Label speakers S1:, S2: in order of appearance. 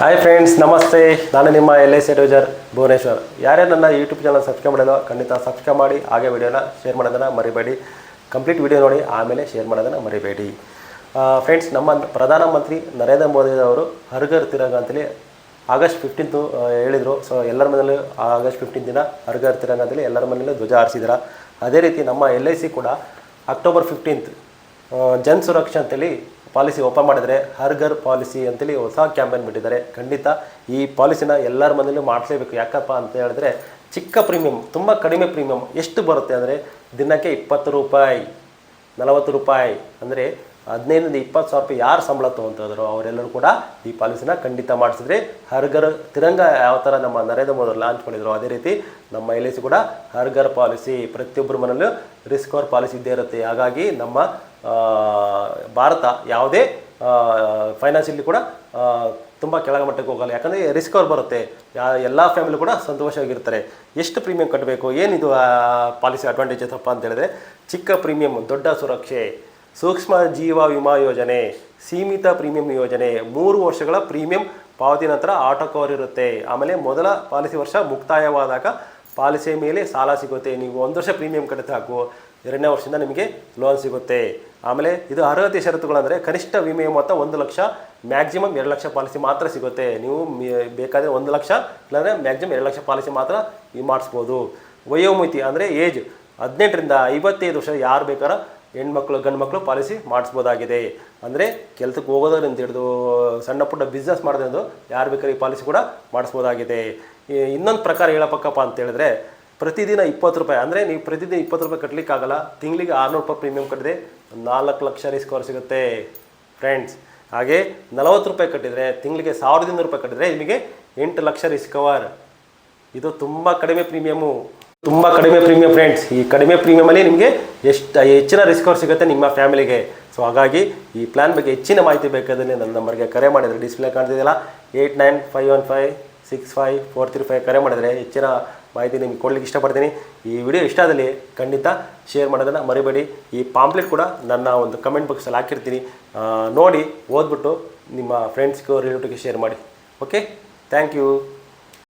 S1: Hi friends ನಮಸ್ತೆ. ನಾನು ನಿಮ್ಮ L I C adviser Bhuvaneshwar. ಯಾರೇ ನನ್ನ ಯೂಟ್ಯೂಬ್ ಚಾನಲ್ ಸಬ್ಸ್ಕ್ರೈಬ್ ಮಾಡಿಲ್ಲ, ಖಂಡಿತ ಸಬ್ಸ್ಕ್ರೈಬ್ ಮಾಡಿ. ಹಾಗೆ ವಿಡಿಯೋನ ಶೇರ್ ಮಾಡೋದನ್ನು ಮರಿಬೇಡಿ. ಕಂಪ್ಲೀಟ್ ವಿಡಿಯೋ ನೋಡಿ, ಆಮೇಲೆ ಶೇರ್ ಮಾಡೋದನ್ನು ಮರಿಬೇಡಿ. ಫ್ರೆಂಡ್ಸ್ ನಮ್ಮ ಪ್ರಧಾನಮಂತ್ರಿ ನರೇಂದ್ರ ಮೋದಿ ಅವರು ಹರ್ಗರ್ ತಿರಂಗ ಅಂತೇಳಿ ಆಗಸ್ಟ್ ಫಿಫ್ಟೀನ್ತು ಹೇಳಿದರು. ಸೊ ಎಲ್ಲರ ಮನೇಲೂ ಆಗಸ್ಟ್ ಫಿಫ್ಟೀನ್ ದಿನ ಹರ್ಗರ್ ತಿರಂಗ ಅಂತೇಳಿ ಎಲ್ಲರ ಮನೇಲೂ ಧ್ವಜ ಹಾರಿಸಿದ್ರ. ಅದೇ ರೀತಿ ನಮ್ಮ ಎಲ್ ಕೂಡ ಅಕ್ಟೋಬರ್ ಫಿಫ್ಟೀನ್ತ್ ಜನ್ ಸುರಕ್ಷಾ ಅಂತೇಳಿ ಪಾಲಿಸಿ ಓಪನ್ ಮಾಡಿದರೆ ಹರ್ ಘರ್ ಪಾಲಿಸಿ ಅಂತೇಳಿ ಹೊಸ ಕ್ಯಾಂಪೇನ್ ಬಿಟ್ಟಿದ್ದಾರೆ. ಖಂಡಿತ ಈ ಪಾಲಿಸಿನ ಎಲ್ಲರ ಮನೇಲೂ ಮಾಡಿಸ್ಲೇಬೇಕು. ಯಾಕಪ್ಪ ಅಂತ ಹೇಳಿದ್ರೆ ಚಿಕ್ಕ ಪ್ರೀಮಿಯಂ, ತುಂಬ ಕಡಿಮೆ ಪ್ರೀಮಿಯಂ ಎಷ್ಟು ಬರುತ್ತೆ ಅಂದರೆ ದಿನಕ್ಕೆ ಇಪ್ಪತ್ತು ರೂಪಾಯಿ, ನಲವತ್ತು ರೂಪಾಯಿ. ಅಂದರೆ ಹದಿನೈದರಿಂದ ಇಪ್ಪತ್ತು ಸಾವಿರ ರೂಪಾಯಿ ಯಾರು ಸಂಬಳ ತೊಗೊತಿದ್ರು ಅವರೆಲ್ಲರೂ ಕೂಡ ಈ ಪಾಲಿಸಿನ ಖಂಡಿತ ಮಾಡಿಸಿದ್ರೆ ಹರ್ಗರ್ ತಿರಂಗ ಯಾವ ಥರ ನಮ್ಮ ನರೇಂದ್ರ ಮೋದಿ ಲಾಂಚ್ ಮಾಡಿದ್ರು ಅದೇ ರೀತಿ ನಮ್ಮ ಎಲ್ ಕೂಡ ಹರ್ಗರ್ ಪಾಲಿಸಿ ಪ್ರತಿಯೊಬ್ಬರ ಮನೆಯಲ್ಲೂ ರಿಸ್ಕ್ ಅವರ್ ಪಾಲಿಸಿ ಇದ್ದೇ ಇರುತ್ತೆ. ಹಾಗಾಗಿ ನಮ್ಮ ಭಾರತ ಯಾವುದೇ ಫೈನಾನ್ಸಿಯಲಿ ಕೂಡ ತುಂಬ ಕೆಳಗ ಮಟ್ಟಕ್ಕೆ ಹೋಗಲ್ಲ. ಯಾಕಂದರೆ ರಿಸ್ಕ್ ಅವ್ರು ಬರುತ್ತೆ. ಯಾ, ಎಲ್ಲ ಫ್ಯಾಮಿಲಿ ಕೂಡ ಸಂತೋಷವಾಗಿರ್ತಾರೆ. ಎಷ್ಟು ಪ್ರೀಮಿಯಂ ಕಟ್ಟಬೇಕು? ಏನಿದು ಪಾಲಿಸಿ ಅಡ್ವಾಂಟೇಜ್ ಅಪ್ಪ ಅಂತ ಹೇಳಿದ್ರೆ ಚಿಕ್ಕ ಪ್ರೀಮಿಯಂ ದೊಡ್ಡ ಸುರಕ್ಷೆ. ಸೂಕ್ಷ್ಮ ಜೀವ ವಿಮಾ ಯೋಜನೆ, ಸೀಮಿತ ಪ್ರೀಮಿಯಂ ಯೋಜನೆ, ಮೂರು ವರ್ಷಗಳ ಪ್ರೀಮಿಯಂ ಪಾವತಿ ನಂತರ ಆಟೋ ಕವರ್ ಇರುತ್ತೆ ಆಮೇಲೆ ಮೊದಲ ಪಾಲಿಸಿ ವರ್ಷ ಮುಕ್ತಾಯವಾದಾಗ ಪಾಲಿಸಿಯ ಮೇಲೆ ಸಾಲ ಸಿಗುತ್ತೆ. ನೀವು ಒಂದು ವರ್ಷ ಪ್ರೀಮಿಯಂ ಕಟ್ಟಿದ ಹಾಕು, ಎರಡನೇ ವರ್ಷದಿಂದ ನಿಮಗೆ ಲೋನ್ ಸಿಗುತ್ತೆ. ಆಮೇಲೆ ಇದು ಅರ್ಹತೆ ಷರತ್ತುಗಳಂದರೆ ಕನಿಷ್ಠ ವಿಮೆಯ ಮೊತ್ತ ಒಂದು ಲಕ್ಷ, ಮ್ಯಾಕ್ಸಿಮಮ್ ಎರಡು ಲಕ್ಷ ಪಾಲಿಸಿ ಮಾತ್ರ ಸಿಗುತ್ತೆ. ನೀವು ಬೇಕಾದರೆ ಒಂದು ಲಕ್ಷ, ಇಲ್ಲಾಂದರೆ ಮ್ಯಾಕ್ಸಿಮಮ್ ಎರಡು ಲಕ್ಷ ಪಾಲಿಸಿ ಮಾತ್ರ ಈ ಮಾಡಿಸ್ಬೋದು ವಯೋಮಿತಿ ಅಂದರೆ ಏಜ್ ಹದಿನೆಂಟರಿಂದ ಐವತ್ತೈದು ವರ್ಷ ಯಾರು ಬೇಕಾದ್ರೆ ಹೆಣ್ಮಕ್ಳು ಗಂಡು ಮಕ್ಕಳು ಪಾಲಿಸಿ ಮಾಡಿಸ್ಬೋದಾಗಿದೆ. ಅಂದರೆ ಕೆಲಸಕ್ಕೆ ಹೋಗೋದ್ರಿಂದ ಹಿಡಿದು, ಸಣ್ಣ ಪುಟ್ಟ ಬಿಸ್ನೆಸ್ ಮಾಡೋದ್ರಿಂದ ಯಾರು ಬೇಕಾದ್ರೆ ಈ ಪಾಲಿಸಿ ಕೂಡ ಮಾಡಿಸ್ಬೋದಾಗಿದೆ. ಇನ್ನೊಂದು ಪ್ರಕಾರ ಹೇಳಪ್ಪಕ್ಕಪ್ಪ ಅಂತ ಹೇಳಿದ್ರೆ, ಪ್ರತಿದಿನ ಇಪ್ಪತ್ತು ರೂಪಾಯಿ, ಅಂದರೆ ನೀವು ಪ್ರತಿದಿನ ಇಪ್ಪತ್ತು ರೂಪಾಯಿ ಕಟ್ಟಲಿಕ್ಕಾಗಲ್ಲ ತಿಂಗಳಿಗೆ ಆರುನೂರು ರೂಪಾಯಿ ಪ್ರೀಮಿಯಂ ಕಟ್ಟಿದೆ ನಾಲ್ಕು ಲಕ್ಷ ರಿಸ್ಕ್ ಕವರ್ ಸಿಗುತ್ತೆ. ಫ್ರೆಂಡ್ಸ್ ಹಾಗೆ ನಲವತ್ತು ರೂಪಾಯಿ ಕಟ್ಟಿದರೆ, ತಿಂಗಳಿಗೆ ಸಾವಿರದ ಇನ್ನೂರು ರೂಪಾಯಿ ಕಟ್ಟಿದರೆ ನಿಮಗೆ ಎಂಟು ಲಕ್ಷ ರಿಸ್ಕ್ ಕವರ್ ಇದು ತುಂಬ ಕಡಿಮೆ ಪ್ರೀಮಿಯಮು ತುಂಬ ಕಡಿಮೆ ಪ್ರೀಮಿಯಂ ಫ್ರೆಂಡ್ಸ್ ಈ ಕಡಿಮೆ ಪ್ರೀಮಿಯಮಲ್ಲಿ ನಿಮಗೆ ಎಷ್ಟು, ಹೆಚ್ಚಿನ ರಿಸ್ಕ್ ಕವರ್ ಸಿಗುತ್ತೆ ನಿಮ್ಮ ಫ್ಯಾಮಿಲಿಗೆ ಸೊ ಹಾಗಾಗಿ ಈ ಪ್ಲಾನ್ ಬಗ್ಗೆ ಹೆಚ್ಚಿನ ಮಾಹಿತಿ ಬೇಕಾದರೆ ನನ್ನ ನಂಬರ್ಗೆ ಕರೆ ಮಾಡಿದರೆ display ಕಾಣ್ತಿದೆಯಲ್ಲ eight nine five one five six five four three five ಕರೆ ಮಾಡಿದರೆ ಹೆಚ್ಚಿನ ಮಾಹಿತಿ ನಿಮಗೆ ಕೊಡ್ಲಿಕ್ಕೆ ಇಷ್ಟಪಡ್ತೀನಿ. ಈ ವಿಡಿಯೋ ಇಷ್ಟ ಆದಲ್ಲಿ ಖಂಡಿತ ಶೇರ್ ಮಾಡೋದನ್ನು ಮರಿಬೇಡಿ. ಈ ಪಾಂಪ್ಲೆಟ್ ಕೂಡ ನನ್ನ ಒಂದು ಕಮೆಂಟ್ ಬಾಕ್ಸಲ್ಲಿ ಹಾಕಿರ್ತೀನಿ. ನೋಡಿ, ಓದ್ಬಿಟ್ಟು ನಿಮ್ಮ ಫ್ರೆಂಡ್ಸ್ಗೂ ರಿಲೇಟಿವ್ಗೆ ಶೇರ್ ಮಾಡಿ. Okay thank you